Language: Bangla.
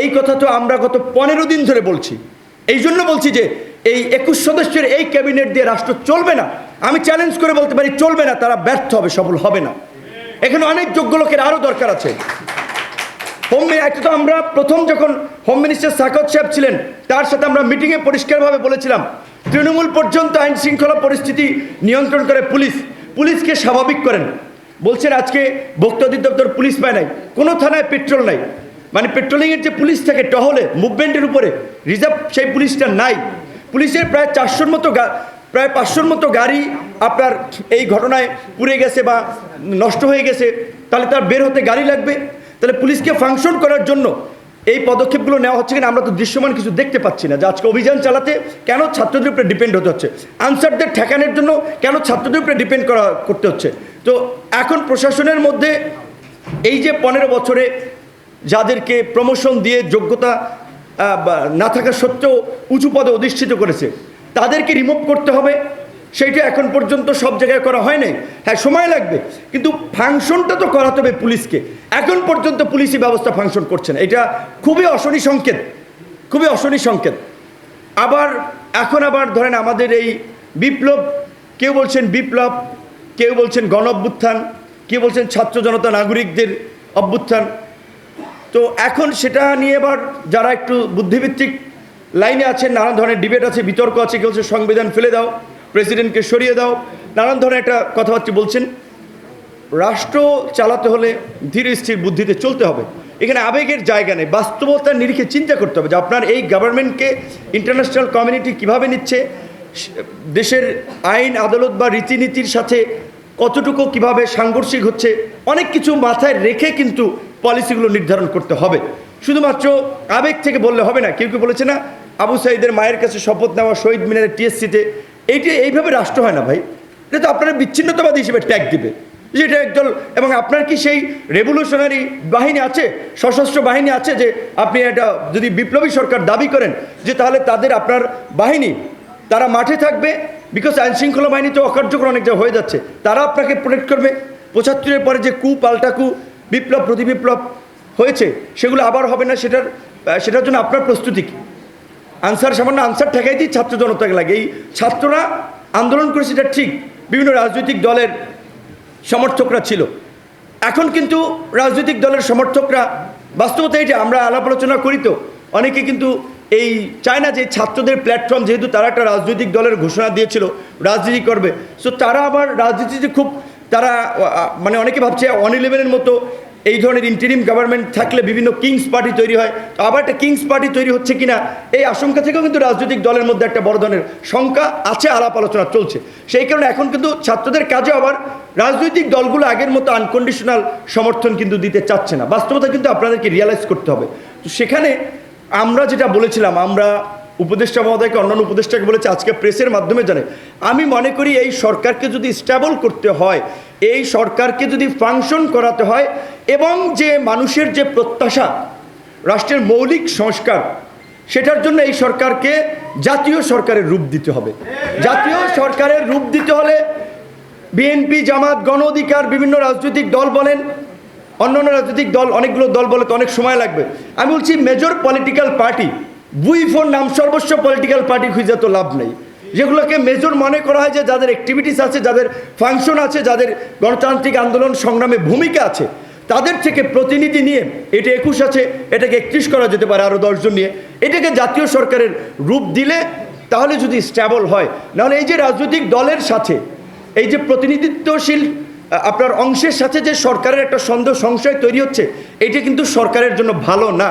এই কথা তো আমরা গত পনেরো দিন ধরে বলছি। এই জন্য বলছি যে এই একুশ সদস্যের এই ক্যাবিনেট দিয়ে রাষ্ট্র চলবে না। আমি চ্যালেঞ্জ করে বলতে পারি, চলবে না, তারা ব্যর্থ হবে, সফল হবে না। এখানে অনেক যোগ্য লোকের আরও দরকার আছে। হোম একটা তো আমরা প্রথম যখন হোম মিনিস্টার সাকত সাহেব ছিলেন, তার সাথে আমরা মিটিংয়ে পরিষ্কারভাবে বলেছিলাম, তৃণমূল পর্যন্ত আইন শৃঙ্খলা পরিস্থিতি নিয়ন্ত্রণ করে পুলিশ। পুলিশকে স্বাভাবিক করেন। বলছেন, আজকে ভোক্তা অধিদপ্তর পুলিশ পায় নাই, কোনো থানায় পেট্রোল নাই। মানে পেট্রোলিংয়ের যে পুলিশ থাকে টহলে, মুভমেন্টের উপরে, রিজার্ভ সেই পুলিশটা নাই। পুলিশের প্রায় চারশোর মতো প্রায় পাঁচশোর মতো গাড়ি আপনার এই ঘটনায় পুড়ে গেছে বা নষ্ট হয়ে গেছে, তাহলে তার বের হতে গাড়ি লাগবে। তাহলে পুলিশকে ফাংশন করার জন্য এই পদক্ষেপগুলো নেওয়া হচ্ছে কিনা আমরা তো দৃশ্যমান কিছু দেখতে পাচ্ছি না। যে আজকে অভিযান চালাতে কেন ছাত্রদের উপরে ডিপেন্ড হতে হচ্ছে? আনসারদের ঠেকানোর জন্য কেন ছাত্রদের উপরে ডিপেন্ড করা করতে হচ্ছে? তো এখন প্রশাসনের মধ্যে এই যে পনেরো বছরে যাদেরকে প্রমোশন দিয়ে যোগ্যতা না থাকা সত্ত্বেও উঁচু পদে অধিষ্ঠিত করেছে, তাদেরকে রিমুভ করতে হবে। সেইটা এখন পর্যন্ত সব জায়গায় করা হয় নাই। হ্যাঁ সময় লাগবে, কিন্তু ফাংশনটা তো করাতে হবে পুলিশকে। এখন পর্যন্ত পুলিশি ব্যবস্থা ফাংশন করছে না। এটা খুবই অশনি সংকেত, খুবই অশনি সংকেত। আবার, এখন আবার ধরেন আমাদের এই বিপ্লব, কেউ বলছেন বিপ্লব, কেউ বলছেন গণ অভ্যুত্থান কেউ বলছেন ছাত্র জনতা নাগরিকদের অভ্যুত্থান তো এখন সেটা নিয়ে এবার যারা একটু বুদ্ধিভিত্তিক লাইনে আছেন, নানান ধরনের ডিবেট আছে, বিতর্ক আছে, কেউ সংবিধান ফেলে দাও, প্রেসিডেন্টকে সরিয়ে দাও, নানান ধরনের একটা কথাবার্তা বলছেন। রাষ্ট্র চালাতে হলে ধীরে স্থির বুদ্ধিতে চলতে হবে। এখানে আবেগের জায়গা নেই বাস্তবতার নিরিখে চিন্তা করতে হবে যে আপনার এই গভর্নমেন্টকে ইন্টারন্যাশনাল কমিউনিটি কীভাবে নিচ্ছে, দেশের আইন, আদালত বা রীতিনীতির সাথে কতটুকু কীভাবে সাংঘর্ষিক হচ্ছে, অনেক কিছু মাথায় রেখে কিন্তু পলিসিগুলো নির্ধারণ করতে হবে। শুধুমাত্র আবেগ থেকে বললে হবে না, কেউ কেউ বলেছে না, আবু সাইদের মায়ের কাছে শপথ নেওয়া শহীদ মিনারের টিএসসিতে, এইটি এইভাবে রাষ্ট্র হয় না ভাই। এটা তো আপনারা বিচ্ছিন্নতাবাদী হিসেবে ট্যাগ দিবে। যে এটা একদল, এবং আপনার কি সেই রেভলিউশনারি বাহিনী আছে, সশস্ত্র বাহিনী আছে যে আপনি এটা যদি বিপ্লবী সরকার দাবি করেন যে তাহলে তাদের আপনার বাহিনী, তারা মাঠে থাকবে বিকজ আইন শৃঙ্খলা বাহিনী তো অকার্যকর অনেক জায়গায় হয়ে যাচ্ছে, তারা আপনাকে প্রোটেক্ট করবে। পঁচাত্তরের পরে যে কু পাল্টা কু বিপ্লব, প্রতি বিপ্লব হয়েছে, সেগুলো আবার হবে না, সেটার সেটার জন্য আপনার প্রস্তুতি কী? আনসার সামান্য আনসার ঠেকাইতেই ছাত্র জনতাকে লাগে। এই ছাত্ররা আন্দোলন করেছে, এটা ঠিক। বিভিন্ন রাজনৈতিক দলের সমর্থকরা ছিল। এখন কিন্তু রাজনৈতিক দলের সমর্থকরা বাস্তবতা এটা আমরা আলাপ আলোচনা করি তো, অনেকে কিন্তু এই চায় না যে ছাত্রদের প্ল্যাটফর্ম যেহেতু তারা একটা রাজনৈতিক দলের ঘোষণা দিয়েছিল, রাজনীতি করবে। সো তারা আবার রাজনীতিতে খুব তারা মানে অনেকে ভাবছে অন ইলেভেনের মতো এই ধরনের ইন্টারিম গভর্নমেন্ট থাকলে বিভিন্ন কিংস পার্টি তৈরি হয়। তো আবার একটা কিংস পার্টি তৈরি হচ্ছে কিনা, এই আশঙ্কা থেকেও কিন্তু রাজনৈতিক দলের মধ্যে একটা বড় ধরনের শঙ্কা আছে, আলাপ আলোচনা চলছে। সেই কারণে এখন কিন্তু ছাত্রদের কাজে আবার রাজনৈতিক দলগুলো আগের মতো আনকন্ডিশনাল সমর্থন কিন্তু দিতে চাচ্ছে না। বাস্তবতা কিন্তু আপনাদেরকে রিয়ালাইজ করতে হবে। তো সেখানে আমরা যেটা বলেছিলাম, আমরা উপদেষ্টা মহোদয়কে, অন্যান্য উপদেষ্টাকে বলেছে, আজকে প্রেসের মাধ্যমে জানে। আমি মনে করি এই সরকারকে যদি স্টেবল করতে হয়, এই সরকারকে যদি ফাংশন করাতে হয়, এবং যে মানুষের যে প্রত্যাশা, রাষ্ট্রের মৌলিক সংস্কার, সেটার জন্য এই সরকারকে জাতীয় সরকারের রূপ দিতে হবে। জাতীয় সরকারের রূপ দিতে হলে বিএনপি, জামাত, গণ অধিকার, বিভিন্ন রাজনৈতিক দল বলেন, অন্যান্য রাজনৈতিক দল, অনেকগুলো দল বলে তো অনেক সময় লাগবে। আমি বলছি মেজর পলিটিক্যাল পার্টি বুই ফোর নাম সর্বস্ব পলিটিক্যাল পার্টি খুঁজে তো লাভ নেই। যেগুলোকে মেজর মনে করা হয় যে যাদের অ্যাক্টিভিটিস আছে, যাদের ফাংশন আছে, যাদের গণতান্ত্রিক আন্দোলন সংগ্রামে ভূমিকা আছে, তাদের থেকে প্রতিনিধি নিয়ে এটা একুশ আছে, এটাকে একত্রিশ করা যেতে পারে আরও দশজন নিয়ে। এটাকে জাতীয় সরকারের রূপ দিলে তাহলে যদি স্ট্যাবল হয়, নাহলে এই যে রাজনৈতিক দলের সাথে, এই যে প্রতিনিধিত্বশীল আপনার অংশের সাথে যে সরকারের একটা সন্দেহ, সংশয় তৈরি হচ্ছে, এটা কিন্তু সরকারের জন্য ভালো না।